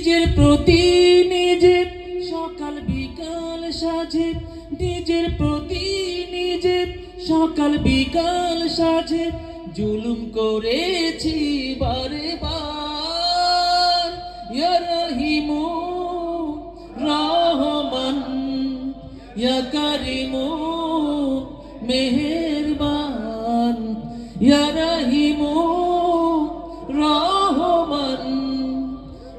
নিজের প্রতি নিজের সকাল বিকাল সাজে। নিজের প্রতি নিজের সকাল বিকাল সাজে। জুলুম করেছি বারে বার। রহিমু, রহমান, ইয়া মেহেরবান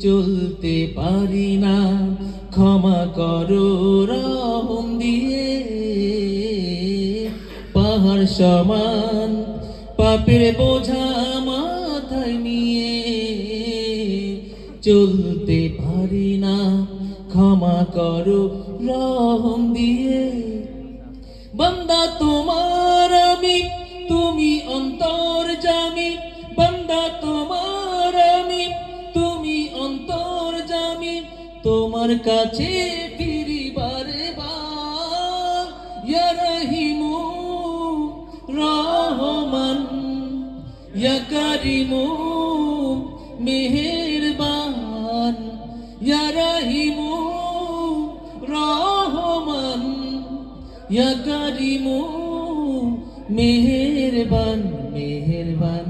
চলতে পারি না। ক্ষমা করো রহম দিয়ে। পাহাড় সমান, পাপের বোঝা মাথায় নিয়ে। চলতে পারি না, ক্ষমা করো রহম দিয়ে। বন্দা তোমার তোমার কাছে ফিরি বারে বার। ইয়া রহিমু, রহমান, ইয়া কারিমু, মেহেরবান। ইয়া রহিমু, রহমান, ইয়া কারিমু, মেহেরবান মেহেরবান।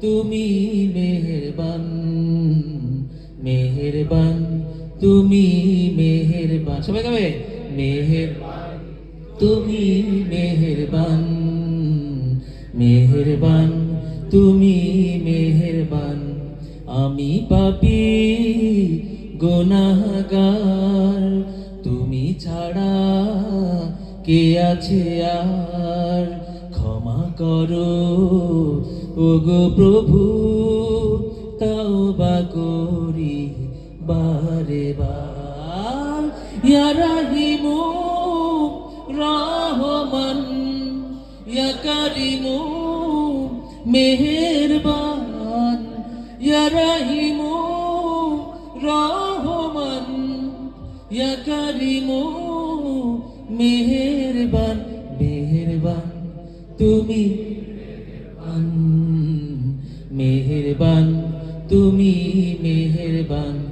তুমি মেহেরবান মেহেরবান। তুমি মেহেরবান। সবাই গাবে? মেহেরবান। তুমি মেহেরবান। মেহেরবান। তুমি মেহেরবান। আমি পাপি, গুনাহগার। তুমি ছাড়া কে আছে আর? ক্ষমা করো। ও ওগো প্রভু, তওবা করি। রে বাহিমু রহমান, ইয়া করিমু মেহেরবান, ইয়া রহিমু রহমান, ইয়া করিমু মেহেরবান মেহেরবান তুমি মেহেরবান তুমি মেহেরবান।